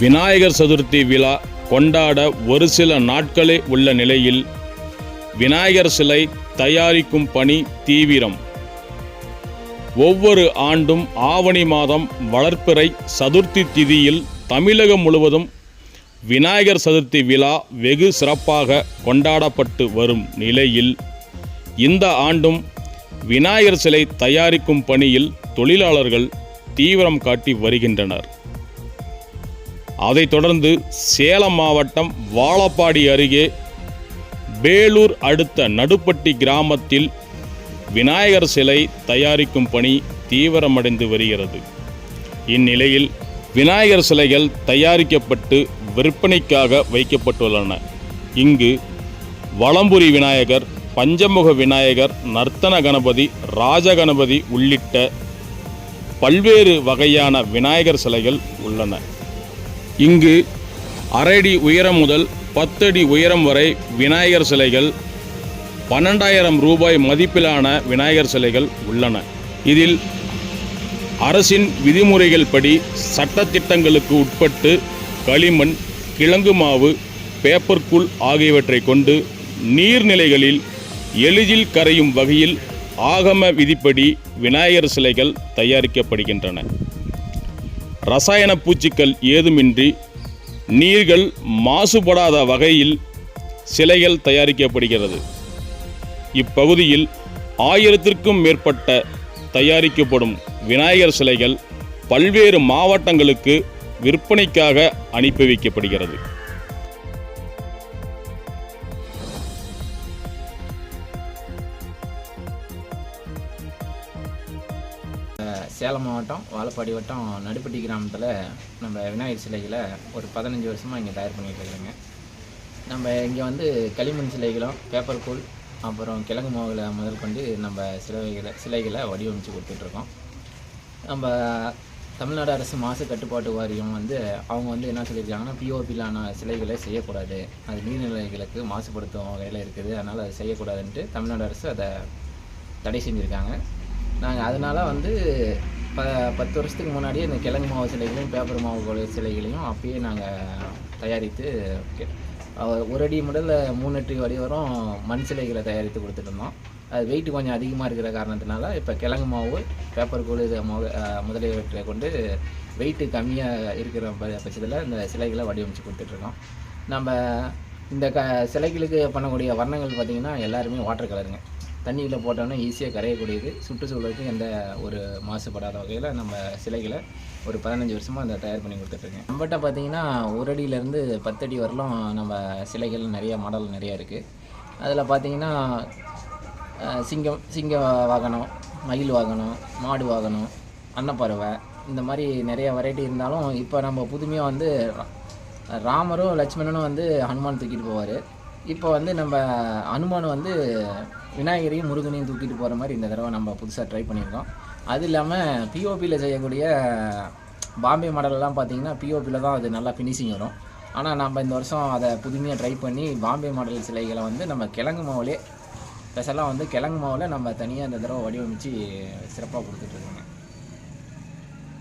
விநாயகர் சதுர்த்தி விழா கொண்டாட ஒரு சில நாட்களே உள்ள நிலையில் விநாயகர் சிலை தயாரிக்கும் பணி தீவிரம். ஒவ்வொரு ஆண்டும் ஆவணி மாதம் வளர்ப்பிறை சதுர்த்தி திதியில் தமிழகம் முழுவதும் விநாயகர் சதுர்த்தி விழா வெகு சிறப்பாக கொண்டாடப்பட்டு வரும் நிலையில் இந்த ஆண்டும் விநாயகர் சிலை தயாரிக்கும் பணியில் தொழிலாளர்கள் தீவிரம் காட்டி வருகின்றனர். அதைத் தொடர்ந்து சேலம் மாவட்டம் வாழப்பாடி அருகே பேலூர் அடுத்த நடுப்பட்டி கிராமத்தில் விநாயகர் சிலை தயாரிக்கும் பணி தீவிரமடைந்து வருகிறது. இந்நிலையில் விநாயகர் சிலைகள் தயாரிக்கப்பட்டு விற்பனைக்காக வைக்கப்பட்டுள்ளன. இங்கு வளம்புரி விநாயகர் பஞ்சமுக விநாயகர் நர்த்தன கணபதி ராஜகணபதி உள்ளிட்ட பல்வேறு வகையான விநாயகர் சிலைகள் உள்ளன. இங்கு அரைடி உயரம் முதல் பத்தடி உயரம் வரை விநாயகர் சிலைகள் பன்னெண்டாயிரம் ரூபாய் மதிப்பிலான விநாயகர் சிலைகள் உள்ளன. இதில் அரசின் விதிமுறைகள் படி சட்டத்திட்டங்களுக்கு உட்பட்டு களிமண் கிழங்கு மாவு பேப்பர்குள் ஆகியவற்றை கொண்டு நீர்நிலைகளில் எளிதில் கரையும் வகையில் ஆகம விதிப்படி விநாயகர் சிலைகள் தயாரிக்கப்படுகின்றன. ரசாயன பூச்சிகள் ஏதுமின்றி நீர்கள் மாசுபடாத வகையில் சிலைகள் தயாரிக்கப்படுகிறது. இப்பகுதியில் ஆயிரத்திற்கும் மேற்பட்ட தயாரிக்கப்படும் விநாயகர் சிலைகள் பல்வேறு மாவட்டங்களுக்கு விற்பனைக்காக அனுப்பி வைக்கப்படுகிறது. சேலம் மாவட்டம் வாழப்பாடி வட்டம் நடுப்பட்டி கிராமத்தில் நம்ம விநாயகர் சிலைகளை ஒரு பதினஞ்சு வருஷமாக இங்கே தயார் பண்ணிகிட்டு இருக்கிறோங்க நம்ம இங்கே வந்து களிமண் சிலைகளும் பேப்பர் கூழ் அப்புறம் கிழங்கு மாவுகளை முதல் கொண்டு நம்ம சிலைகளை சிலைகளை வடிவமைச்சு கொடுத்துட்ருக்கோம் நம்ம தமிழ்நாடு அரசு மாசு கட்டுப்பாட்டு வாரியம் வந்து அவங்க வந்து என்ன சொல்லியிருக்காங்கன்னா பிஓபிலான சிலைகளை செய்யக்கூடாது. அது நீர்நிலைகளுக்கு மாசுபடுத்தும் வகையில் இருக்குது. அதனால் அதை செய்யக்கூடாதுன்ட்டு தமிழ்நாடு அரசு அதை தடை செஞ்சுருக்காங்க. நாங்கள் அதனால் வந்து ப பத்து வருஷத்துக்கு முன்னாடியே இந்த கிழங்கு மாவு சிலைகளையும் பேப்பர் மாவு சிலைகளையும் அப்பயே நாங்கள் தயாரித்து ஒரு அடி முதல்ல மூணு அடி வடி வரும் மண் சிலைகளை தயாரித்து கொடுத்துட்டு அது வெயிட் கொஞ்சம் அதிகமாக இருக்கிற காரணத்தினால இப்போ கிழங்கு மாவு பேப்பர் கூழ் இது மாவு முதலியவற்றை கொண்டு வெயிட்டு கம்மியாக இருக்கிற பட்சத்தில் இந்த சிலைகளை வடிவமைச்சு கொடுத்துட்ருக்கோம் நம்ம இந்த க சிலைகளுக்கு பண்ணக்கூடிய வர்ணங்கள் பார்த்திங்கன்னா எல்லாருமே வாட்டர் கலருங்க தண்ணியில் போட்டோம்னா ஈஸியாக கரையக்கூடியது. சுற்றுச்சூழலுக்கு எந்த ஒரு மாசுபடாத வகையில் நம்ம சிலைகளை ஒரு பதினஞ்சு வருஷமாக அந்த தயார் பண்ணி கொடுத்துட்ருக்கேன். நம்மகிட்ட பார்த்தீங்கன்னா ஒரு அடியிலேருந்து பத்தடி வரலும் நம்ம சிலைகள் நிறைய மாடல் நிறைய இருக்குது அதில் பார்த்தீங்கன்னா சிங்கம் சிங்க வாகனம் மயில் வாகனம் மாடு வாகனம் அன்னப்பறவை இந்த மாதிரி நிறைய வெரைட்டி இருந்தாலும் இப்போ நம்ம புதுமையாக வந்து ராமரும் லட்சுமணனும் வந்து ஹனுமான் தூக்கிட்டு போவார். இப்போ வந்து நம்ம ஹனுமான் வந்து விநாயகரையும் முருகனையும் தூக்கிட்டு போகிற மாதிரி இந்த தடவை நம்ம புதுசாக ட்ரை பண்ணியிருக்கோம். அது இல்லாமல் பிஓபியில் செய்யக்கூடிய பாம்பே மாடலெல்லாம் பார்த்தீங்கன்னா பிஓபியில் தான் அது நல்லா ஃபினிஷிங் வரும். ஆனால் நம்ம இந்த வருஷம் அதை புதுமையாக ட்ரை பண்ணி பாம்பே மாடல் சிலைகளை வந்து நம்ம கிழங்கு மாவுலே ஸ்பெஷலாக வந்து கிழங்கு மாவில் நம்ம தனியாக இந்த தடவை வடிவமைச்சு சிறப்பாக கொடுத்துட்ருக்கோங்க